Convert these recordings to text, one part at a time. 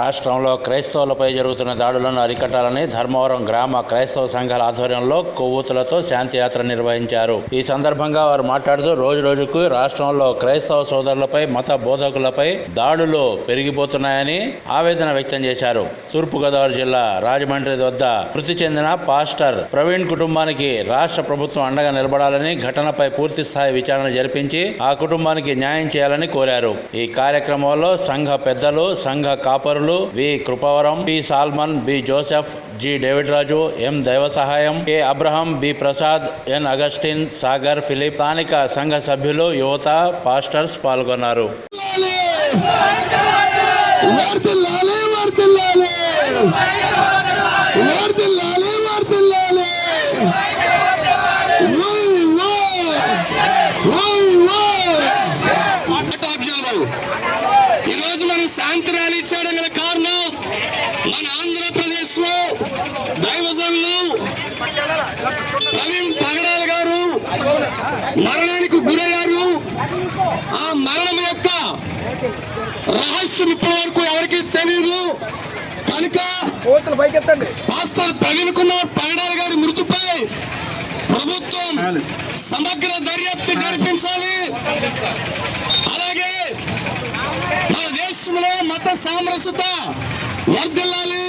రాష్ట్రంలో క్రైస్తవులపై జరుగుతున్న దాడులను అరికట్టాలని ధర్మవరం గ్రామ క్రైస్తవ సంఘాల ఆధ్వర్యంలో కొవ్వొత్తులతో శాంతియాత్ర నిర్వహించారు. ఈ సందర్భంగా వారు మాట్లాడుతూ రోజు రోజుకు రాష్ట్రంలో క్రైస్తవ సోదరులపై మత బోధకులపై దాడులు పెరిగిపోతున్నాయని ఆవేదన వ్యక్తం చేశారు. తూర్పుగోదావరి జిల్లా రాజమండ్రి వద్ద మృతి చెందిన పాస్టర్ ప్రవీణ్ కుటుంబానికి రాష్ట్ర ప్రభుత్వం అండగా నిలబడాలని ఘటనపై పూర్తి స్థాయి విచారణ జరిపించి ఆ కుటుంబానికి న్యాయం చేయాలని కోరారు. ఈ కార్యక్రమంలో సంఘ పెద్దలు సంఘ కాపరులు V Krupavaram P Solomon B Joseph G David Raju M Daiva Sahayam K Abraham B Prasad N Augustine Sagar Philip స్థానిక సంఘ సభ్యులు యువత పాస్టర్స్ పాల్గొన్నారు. వర్దిల్లాలి వర్దిల్లాలి వర్దిల్లాలి వై వై వై వై పట్టాభిషేకం బాబు ఈరోజు మనం శాంతి ర్యాలీ ఇచ్చాడు గల కారణం మన ఆంధ్రప్రదేశ్లో దైవజనులు ప్రవీణ్ పగడాల గారు మరణానికి గురయ్యారు. ఆ మరణం యొక్క రహస్యం ఇప్పటి వరకు ఎవరికి తెలియదు కనుక పాస్టర్ ప్రవీణ్ కుమార్ పగడాల గారి మృతిపై ప్రభుత్వం సమగ్ర దర్యాప్తు జరిపించాలి. అలాగే మన దేశంలో మత సామరస్యత వర్ధిల్లాలి.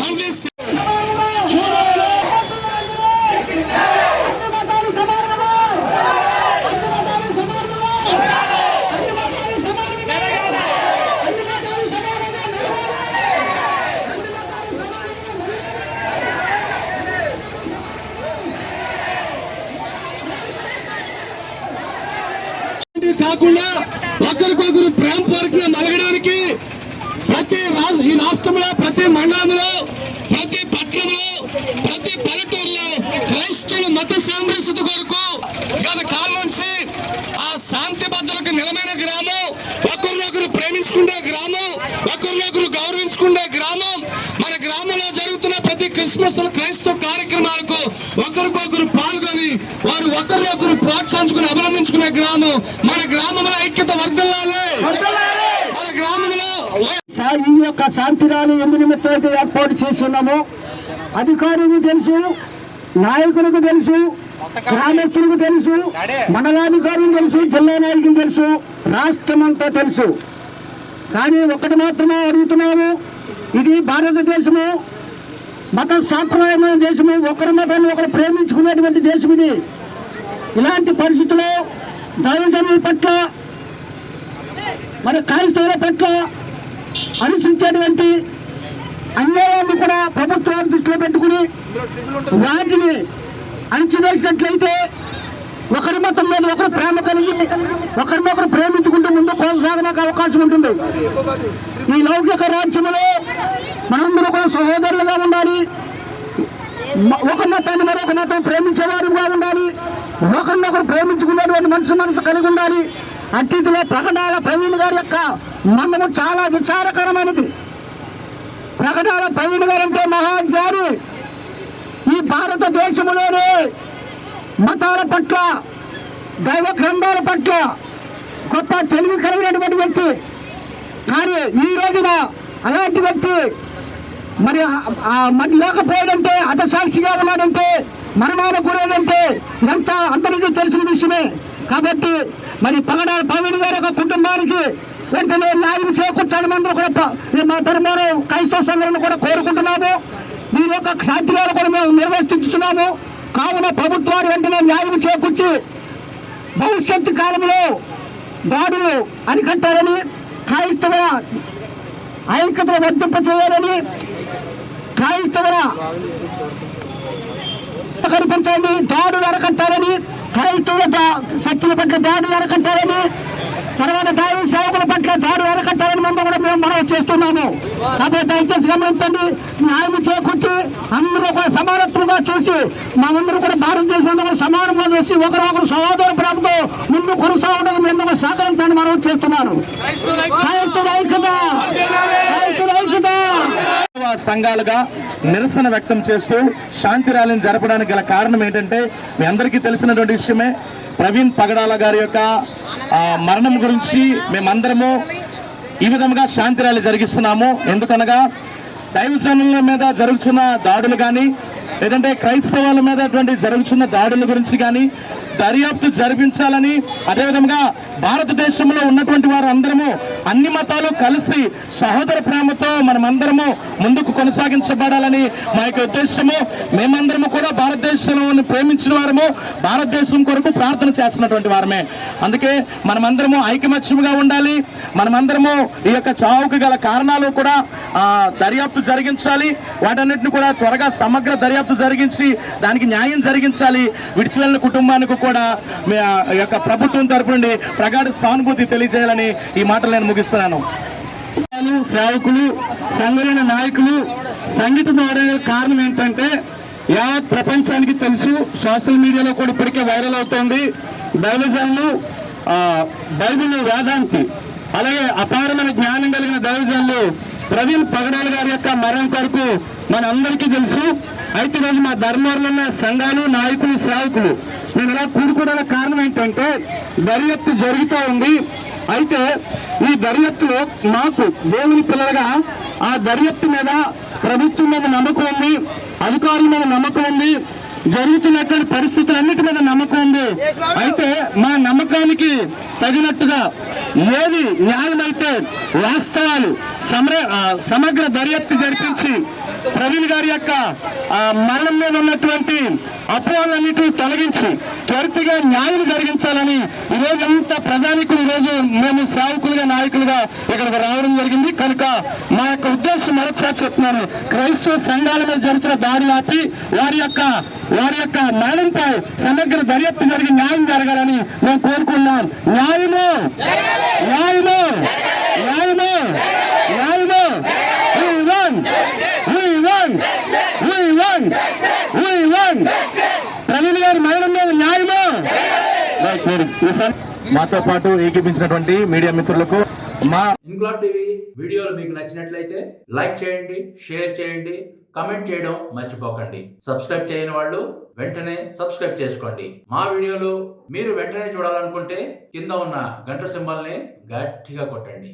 మళ్ళీ కాకుండా ఒకరికొకరు ప్రేమ పూర్వకంగా మలగడానికి ప్రతి ఈ రాష్ట్రంలో ప్రతి మండలంలో ప్రతి పట్టణంలో ప్రతి పల్లెటూరులో క్రైస్తవుల మత సామరస్యత కొరకు గత కాలం నుంచి ఆ శాంతి భద్రతకు నిలమైన గ్రామం ఒకరినొకరు ప్రేమించుకునే గ్రామం ఒకరినొకరు గౌరవించుకునే గ్రామం మన గ్రామంలో జరుగుతున్న ప్రతి క్రిస్మస్ క్రైస్తవ గ్రామంలో ఒకరికొకరు పాల్గొని వారు ఒకరినొకరు ప్రోత్సహించుకుని అభినందించుకునే గ్రామం. మన గ్రామంలో ఐక్యత వర్ధిల్లాలి. మన గ్రామంలో ఈ యొక్క శాంతి ర్యాలీ ఎందు నిమిత్తం అయితే ఏర్పాటు చేస్తున్నాము. అధికారులకు తెలుసు నాయకులకు తెలుసు గ్రామస్తులకు తెలుసు మండలాధికారులకు తెలుసు జిల్లా నాయకులకు తెలుసు రాష్ట్రం అంతా తెలుసు. కానీ ఒకటి మాత్రమే అడుగుతున్నాము. ఇది భారతదేశము మత సాంప్రదాయమైన దేశం ఒకరి మతాన్ని ఒకరు ప్రేమించుకునేటువంటి దేశం ఇది. ఇలాంటి పరిస్థితుల్లో దైవజనుల పట్ల మరి క్రైస్తవుల పట్ల అనుసరించేటువంటి అన్యాయాన్ని కూడా ప్రభుత్వాన్ని దృష్టిలో పెట్టుకుని వాటిని అణిచివేసినట్లయితే ఒకరి మతం మీద ఒకరు ప్రేమ కలిగి ఒకరినొకరు ప్రేమించుకుంటూ ముందు కొనసాగడానికి అవకాశం ఉంటుంది. ఈ లౌకిక రాజ్యంలో మనందరూ కూడా సహోదరులుగా ఉండాలి. ఒక మతాన్ని మరొక మతం ప్రేమించేవారుగా ఉండాలి. ఒకరినొకరు ప్రేమించుకునేటువంటి మనసు మనసు కలిగి ఉండాలి. అతిథిలో ప్రకటన ప్రవీణ్ గారి యొక్క మనము చాలా విచారకరమైనది. ప్రకటన ప్రవీణ్ గారు అంటే మహాజ్ఞాని ఈ భారతదేశంలోనే మతాల పట్ల దైవ గ్రంథాల పట్ల గొప్ప తెలివి కలిగినటువంటి వ్యక్తి. కానీ ఈ రోజున అలాంటి వ్యక్తి మరి మరి లేకపోయాడంటే హతసాక్షిగా ఉన్నాడంటే మరణాల గురేదంటే ఇదంతా అందరికీ తెలిసిన విషయమే. కాబట్టి మరి పగడ ప్రవీణ్ గారి యొక్క కుటుంబానికి వెంటనే న్యాయం చేకూర్చాలని అందరూ కూడా మా తరఫున క్రైస్తవ సంఘాలను కూడా కోరుకుంటున్నాము. దీని యొక్క సాధ్యాలు కూడా మేము నిర్వర్తిస్తున్నాము. కావున ప్రభుత్వాలు వెంటనే న్యాయం చేకూర్చి భవిష్యత్తు కాలంలో దాడులు అరికట్టాలని క్రైస్తవ ఐక్యతను వర్తింప చేయాలని క్రైస్తవుల కనిపించండి దాడులు అరకట్టాలని క్రైస్తవుల శక్తుల పట్ల దాడులు అరకట్టాలని తర్వాత దైవ సేవకుల పట్ల దాడులు అరకట్టాలని మేము కూడా మేము మనం చేస్తున్నాము. కాబట్టి దయచేసి గమనించండి న్యాయం చేకూర్చి అందరూ కూడా సమానత్వంగా చూసి మనమందరూ కూడా భారతదేశంలో కూడా సమానంగా చూసి ఒకరొకరు సహోదర ప్రేమతో ముందు కొనసాగడం మేము కూడా సహకరించండి మనం చేస్తున్నాను. క్రైస్తవుల ఐక్యత! సంఘాలుగా నిరసన వ్యక్తం చేస్తూ శాంతి ర్యాలీని జరపడానికి గల కారణం ఏంటంటే మీ అందరికీ తెలిసినటువంటి విషయమే ప్రవీణ్ పగడాల గారి యొక్క మరణం గురించి మేమందరము ఈ విధంగా శాంతి ర్యాలీ జరిగిస్తున్నాము. ఎందుకనగా దైవజనుల మీద జరుగుతున్న దాడులు కానీ లేదంటే క్రైస్తవాల మీద అటువంటి జరుగుతున్న దాడుల గురించి కానీ దర్యాప్తు జరిపించాలని అదేవిధంగా భారతదేశంలో ఉన్నటువంటి వారందరము అన్ని మతాలు కలిసి సహోదర ప్రేమతో మనమందరము ముందుకు కొనసాగించబడాలని మా యొక్క ఉద్దేశము. మేమందరము కూడా భారతదేశంలో ప్రేమించిన వారము భారతదేశం కొరకు ప్రార్థన చేస్తున్నటువంటి వారమే. అందుకే మనమందరము ఐకమత్యముగా ఉండాలి. మనమందరము ఈ యొక్క చావుకు గల కారణాలు కూడా దర్యాప్తు జరిగించాలి. వాటన్నిటిని కూడా త్వరగా సమగ్ర దర్యాప్తు జరిగించి దానికి న్యాయం జరిగించాలి. విడిచి వెళ్ళిన కుటుంబానికి కూడా మీ యొక్క ప్రభుత్వం తరపు నుండి ప్రగాఢ సానుభూతి తెలియజేయాలని ఈ మాటలు నేను ముగిస్తున్నాను. సేవకులు సంఘమైన నాయకులు సంగీత ఆడే కారణం ఏంటంటే యావత్ ప్రపంచానికి తెలుసు సోషల్ మీడియాలో కూడా ఇప్పటికే వైరల్ అవుతోంది. దైవజనులు బైబిల్ వేదాంతి అలాగే అపారమైన జ్ఞానం కలిగిన దైవజనులు ప్రవీణ్ పగడాల గారి యొక్క మరణం కొరకు మన అందరికీ తెలుసు. అయితే ఈరోజు మా ధర్మంలో ఉన్న సంఘాలు నాయకులు సేవకులు నేను ఇలా కూడుకోవడానికి కారణం ఏంటంటే దర్యాప్తు జరుగుతూ ఉంది. అయితే ఈ దర్యాప్తులో మాకు దేవుని పిల్లలుగా ఆ దర్యాప్తు మీద ప్రభుత్వం మీద నమ్మకం ఉంది అధికారుల మీద నమ్మకం ఉంది జరుగుతున్నటువంటి పరిస్థితులన్నిటి మీద నమ్మకం ఉంది. అయితే మా నమ్మకానికి తగినట్టుగా ఏది న్యాయమైతే వాస్తవాలు సమర సమగ్ర దర్యాప్తు జరిపించి ప్రవీణ్ గారి యొక్క మరణం మీద ఉన్నటువంటి అపోహలన్నిటిని తొలగించి త్వరితగా న్యాయం జరిగించాలి ఈరోజు అంతా ప్రజానికులు ఈరోజు మేము సేవకులుగా నాయకులుగా ఇక్కడికి రావడం జరిగింది కనుక మా యొక్క ఉద్దేశం మరొకసారి చెప్తున్నాను క్రైస్తవ సంఘాల మీద జరుగుతున్న దాడులు ఆపి వారి యొక్క వారి యొక్క మరణంపై సమగ్ర దర్యాప్తు జరిగి న్యాయం జరగాలని మేము కోరుకున్నాం న్యాయము న్యాయము న్యాయము న్యాయము We won! We won! We won! We won! Praveen గారి మరణం మీద న్యాయము Right, మాతో పాటు ఏకీపించినటువంటి మీడియా మిత్రులకు మా ఇంక్లాబ్ టీవీ వీడియోలు మీకు నచ్చినట్లయితే లైక్ చేయండి షేర్ చేయండి కమెంట్ చేయడం మర్చిపోకండి. సబ్స్క్రైబ్ చేయని వాళ్ళు వెంటనే సబ్స్క్రైబ్ చేసుకోండి. మా వీడియోలు మీరు వెంటనే చూడాలనుకుంటే కింద ఉన్న గంట సింబల్ని గట్టిగా కొట్టండి.